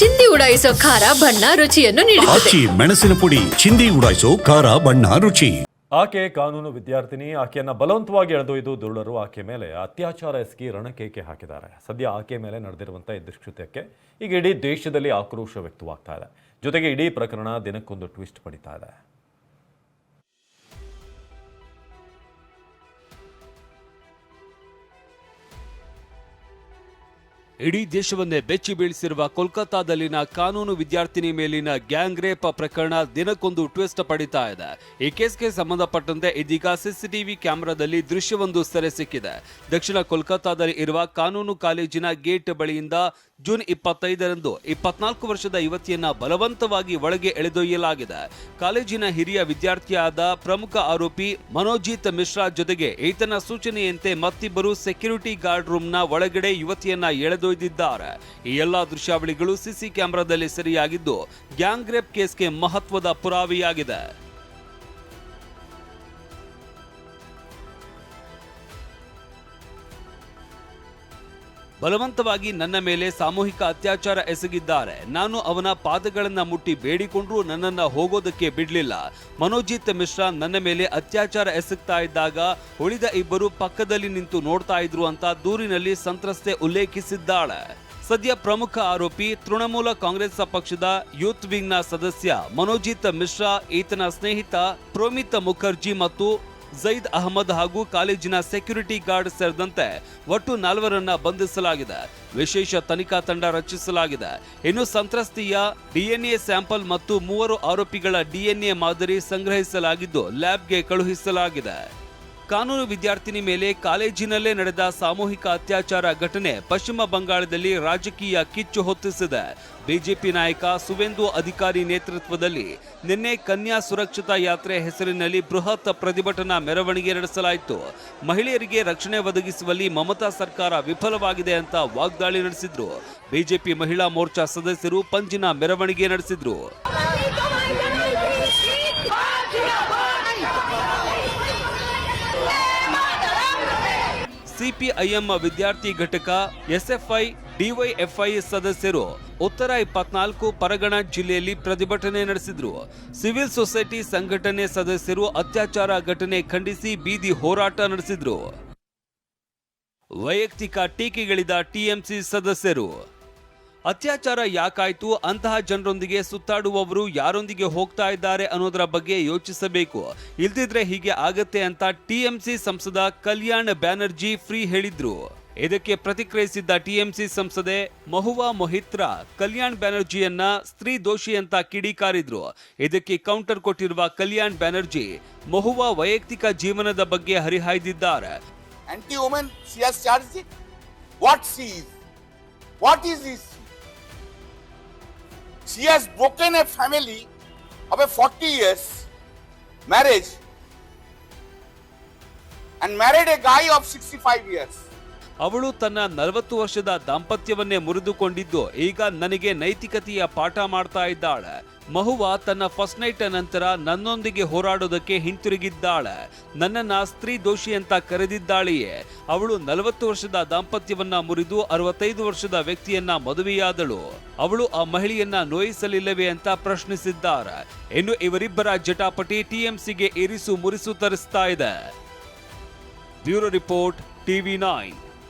ಚಿಂದಿ ಉಡಾಯಿಸೋ ಖಾರ ಬಣ್ಣ ರುಚಿಯನ್ನು ನೀಡುತ್ತದೆ. ಆಚಿ ಮೆಣಸಿನ ಪುಡಿ ಚಿಂದಿ ಉಡಾಯಿಸೋ ಖಾರ ಬಣ್ಣ ರುಚಿ. ಆಕೆ ಕಾನೂನು ವಿದ್ಯಾರ್ಥಿನಿ ಆಕೆಯನ್ನ ಬಲವಂತವಾಗಿ ಎಳೆದೊಯ್ದು ದುರುಳರು ಆಕೆ ಮೇಲೆ ಅತ್ಯಾಚಾರ ಎಸಗಿ ರಣಕೇಕೆ ಹಾಕಿದ್ದಾರೆ. ಸದ್ಯ ಆಕೆ ಮೇಲೆ ನಡೆದಿರುವಂತಹ ಈ ದುಷ್ಕೃತ್ಯಕ್ಕೆ ಈಗ ಇಡೀ ದೇಶದಲ್ಲಿ ಆಕ್ರೋಶ ವ್ಯಕ್ತವಾಗ್ತಾ ಇದೆ. ಜೊತೆಗೆ ಇಡೀ ಪ್ರಕರಣ ದಿನಕ್ಕೊಂದು ಟ್ವಿಸ್ಟ್ ಪಡಿತಾ ಇದೆ. ಇಡೀ ದೇಶವನ್ನೇ ಬೆಚ್ಚಿ ಬೀಳಿಸಿರುವ ಕೋಲ್ಕತ್ತಾದಲ್ಲಿನ ಕಾನೂನು ವಿದ್ಯಾರ್ಥಿನಿ ಮೇಲಿನ ಗ್ಯಾಂಗ್ ರೇಪ್ ಪ್ರಕರಣ ದಿನಕ್ಕೊಂದು ಟ್ವಿಸ್ಟ್ ಪಡಿತಾ ಇದೆ. ಈ ಕೇಸ್ಗೆ ಸಂಬಂಧಪಟ್ಟಂತೆ ಇದೀಗ ಸಿಸಿಟಿವಿ ಕ್ಯಾಮೆರಾದಲ್ಲಿ ದೃಶ್ಯವೊಂದು ಸೆರೆ ಸಿಕ್ಕಿದೆ. ದಕ್ಷಿಣ ಕೋಲ್ಕತ್ತಾದಲ್ಲಿ ಇರುವ ಕಾನೂನು ಕಾಲೇಜಿನ ಗೇಟ್ ಬಳಿಯಿಂದ ಜೂನ್ ಇಪ್ಪತ್ತೈದರಂದು ಇಪ್ಪತ್ನಾಲ್ಕು ವರ್ಷದ ಯುವತಿಯನ್ನ ಬಲವಂತವಾಗಿ ಒಳಗೆ ಎಳೆದೊಯ್ಯಲಾಗಿದೆ. ಕಾಲೇಜಿನ ಹಿರಿಯ ವಿದ್ಯಾರ್ಥಿಯಾದ ಪ್ರಮುಖ ಆರೋಪಿ ಮನೋಜಿತ್ ಮಿಶ್ರಾ ಜೊತೆಗೆ ಈತನ ಸೂಚನೆಯಂತೆ ಮತ್ತಿಬ್ಬರು ಸೆಕ್ಯೂರಿಟಿ ಗಾರ್ಡ್ ರೂಮ್ನ ಒಳಗಡೆ ಯುವತಿಯನ್ನ ಎಳೆದೊಯ್ದಿದ್ದಾರೆ. ಈ ಎಲ್ಲಾ ದೃಶ್ಯಾವಳಿಗಳು ಸಿಸಿ ಕ್ಯಾಮೆರಾದಲ್ಲಿ ಸೆರೆಯಾಗಿದ್ದು, ಗ್ಯಾಂಗ್ ರೇಪ್ ಕೇಸ್ಗೆ ಮಹತ್ವದ ಪುರಾವೆಯಾಗಿದೆ. ಬಲವಂತವಾಗಿ ನನ್ನ ಮೇಲೆ ಸಾಮೂಹಿಕ ಅತ್ಯಾಚಾರ ಎಸಗಿದ್ದಾರೆ. ನಾನು ಅವನ ಪಾದಗಳನ್ನು ಮುಟ್ಟಿ ಬೇಡಿಕೊಂಡ್ರೂ ನನ್ನನ್ನು ಹೋಗೋದಕ್ಕೆ ಬಿಡಲಿಲ್ಲ. ಮನೋಜಿತ್ ಮಿಶ್ರಾ ನನ್ನ ಮೇಲೆ ಅತ್ಯಾಚಾರ ಎಸಗ್ತಾ ಇದ್ದಾಗ ಉಳಿದ ಇಬ್ಬರು ಪಕ್ಕದಲ್ಲಿ ನಿಂತು ನೋಡ್ತಾ ಇದ್ರು ಅಂತ ದೂರಿನಲ್ಲಿ ಸಂತ್ರಸ್ತೆ ಉಲ್ಲೇಖಿಸಿದ್ದಾಳೆ. ಸದ್ಯ ಪ್ರಮುಖ ಆರೋಪಿ ತೃಣಮೂಲ ಕಾಂಗ್ರೆಸ್ ಪಕ್ಷದ ಯೂತ್ ವಿಂಗ್ನ ಸದಸ್ಯ ಮನೋಜಿತ್ ಮಿಶ್ರಾ, ಈತನ ಸ್ನೇಹಿತ ಪ್ರೋಮಿತ್ ಮುಖರ್ಜಿ ಮತ್ತು ಜೈದ್ ಅಹಮದ್ ಹಾಗೂ ಕಾಲೇಜಿನ ಸೆಕ್ಯೂರಿಟಿ ಗಾರ್ಡ್ ಸೇರಿದಂತೆ ಒಟ್ಟು ನಾಲ್ವರನ್ನ ಬಂಧಿಸಲಾಗಿದೆ. ವಿಶೇಷ ತನಿಖಾ ತಂಡ ರಚಿಸಲಾಗಿದೆ. ಇನ್ನು ಸಂತ್ರಸ್ತಿಯ ಡಿಎನ್ಎ ಸ್ಯಾಂಪಲ್ ಮತ್ತು ಮೂವರು ಆರೋಪಿಗಳ ಡಿಎನ್ಎ ಮಾದರಿ ಸಂಗ್ರಹಿಸಲಾಗಿದ್ದು ಲ್ಯಾಬ್ಗೆ ಕಳುಹಿಸಲಾಗಿದೆ. ಕಾನೂನು ವಿದ್ಯಾರ್ಥಿನಿ ಮೇಲೆ ಕಾಲೇಜಿನಲ್ಲೇ ನಡೆದ ಸಾಮೂಹಿಕ ಅತ್ಯಾಚಾರ ಘಟನೆ ಪಶ್ಚಿಮ ಬಂಗಾಳದಲ್ಲಿ ರಾಜಕೀಯ ಕಿಚ್ಚು ಹೊತ್ತಿಸಿದೆ. ಬಿಜೆಪಿ ನಾಯಕ ಸುವೇಂದು ಅಧಿಕಾರಿ ನೇತೃತ್ವದಲ್ಲಿ ನಿನ್ನೆ ಕನ್ಯಾ ಸುರಕ್ಷತಾ ಯಾತ್ರೆ ಹೆಸರಿನಲ್ಲಿ ಬೃಹತ್ ಪ್ರತಿಭಟನಾ ಮೆರವಣಿಗೆ ನಡೆಸಲಾಯಿತು. ಮಹಿಳೆಯರಿಗೆ ರಕ್ಷಣೆ ಒದಗಿಸುವಲ್ಲಿ ಮಮತಾ ಸರ್ಕಾರ ವಿಫಲವಾಗಿದೆ ಅಂತ ವಾಗ್ದಾಳಿ ನಡೆಸಿದ್ರು. ಬಿಜೆಪಿ ಮಹಿಳಾ ಮೋರ್ಚಾ ಸದಸ್ಯರು ಪಂಜಿನ ಮೆರವಣಿಗೆ ನಡೆಸಿದ್ರು. ಸಿಪಿಐಎಂ ವಿದ್ಯಾರ್ಥಿ ಘಟಕ, ಎಸ್ಎಫ್ಐ, ಡಿವೈಎಫ್ಐ ಸದಸ್ಯರು ಉತ್ತರ ಇಪ್ಪತ್ನಾಲ್ಕು ಪರಗಣ ಜಿಲ್ಲೆಯಲ್ಲಿ ಪ್ರತಿಭಟನೆ ನಡೆಸಿದ್ರು. ಸಿವಿಲ್ ಸೊಸೈಟಿ ಸಂಘಟನೆ ಸದಸ್ಯರು ಅತ್ಯಾಚಾರ ಘಟನೆ ಖಂಡಿಸಿ ಬೀದಿ ಹೋರಾಟ ನಡೆಸಿದ್ರು. ವೈಯಕ್ತಿಕ ಟೀಕೆಗಳಿದ ಟಿಎಂಸಿ ಸದಸ್ಯರು ಅತ್ಯಾಚಾರ ಯಾಕಾಯ್ತು? ಅಂತಹ ಜನರೊಂದಿಗೆ ಸುತ್ತಾಡುವವರು ಯಾರೊಂದಿಗೆ ಹೋಗ್ತಾ ಇದ್ದಾರೆ ಅನ್ನೋದರ ಬಗ್ಗೆ ಯೋಚಿಸಬೇಕು. ಇಲ್ದಿದ್ರೆ ಹೀಗೆ ಆಗತ್ತೆ ಅಂತ ಟಿಎಂಸಿ ಸಂಸದ ಕಲ್ಯಾಣ್ ಬ್ಯಾನರ್ಜಿ ಫ್ರೀ ಹೇಳಿದ್ರು. ಇದಕ್ಕೆ ಪ್ರತಿಕ್ರಿಯಿಸಿದ್ದ ಟಿಎಂಸಿ ಸಂಸದೆ ಮಹುವಾ ಮೊಹಿತ್ರಾ ಕಲ್ಯಾಣ್ ಬ್ಯಾನರ್ಜಿಯನ್ನ ಸ್ತ್ರೀ ದೋಷಿ ಅಂತ ಕಿಡಿಕಾರಿದ್ರು ಇದಕ್ಕೆ ಕೌಂಟರ್ ಕೊಟ್ಟಿರುವ ಕಲ್ಯಾಣ್ ಬ್ಯಾನರ್ಜಿ ಮಹುವಾ ವೈಯಕ್ತಿಕ ಜೀವನದ ಬಗ್ಗೆ ಹರಿಹಾಯ್ದಿದ್ದಾರೆ. Anti-woman, is has She has broken a family of a 40 years marriage and married a guy of 65 years. ಅವಳು ತನ್ನ ನಲವತ್ತು ವರ್ಷದ ದಾಂಪತ್ಯವನ್ನೇ ಮುರಿದುಕೊಂಡಿದ್ದು, ಈಗ ನನಗೆ ನೈತಿಕತೆಯ ಪಾಠ ಮಾಡ್ತಾ ಇದ್ದಾಳೆ. ಮಹುವ ತನ್ನ ಫಸ್ಟ್ ನೈಟ್ ನಂತರ ನನ್ನೊಂದಿಗೆ ಹೋರಾಡೋದಕ್ಕೆ ಹಿಂತಿರುಗಿದ್ದಾಳೆ. ನನ್ನನ್ನ ಸ್ತ್ರೀ ದೋಷಿ ಅಂತ ಕರೆದಿದ್ದಾಳೆಯೇ. ಅವಳು ನಲವತ್ತು ವರ್ಷದ ದಾಂಪತ್ಯವನ್ನ ಮುರಿದು ಅರವತ್ತೈದು ವರ್ಷದ ವ್ಯಕ್ತಿಯನ್ನ ಮದುವೆಯಾದಳು. ಅವಳು ಆ ಮಹಿಳೆಯನ್ನ ನೋಯಿಸಲಿಲ್ಲವೇ ಅಂತ ಪ್ರಶ್ನಿಸಿದ್ದಾರೆ. ಇನ್ನು ಇವರಿಬ್ಬರ ಜಟಾಪಟಿ ಟಿಎಂಸಿಗೆ ಇರಿಸು ಮುರಿಸು ತರಿಸ್ತಾ ಇದೆ. Bureau report, TV nine.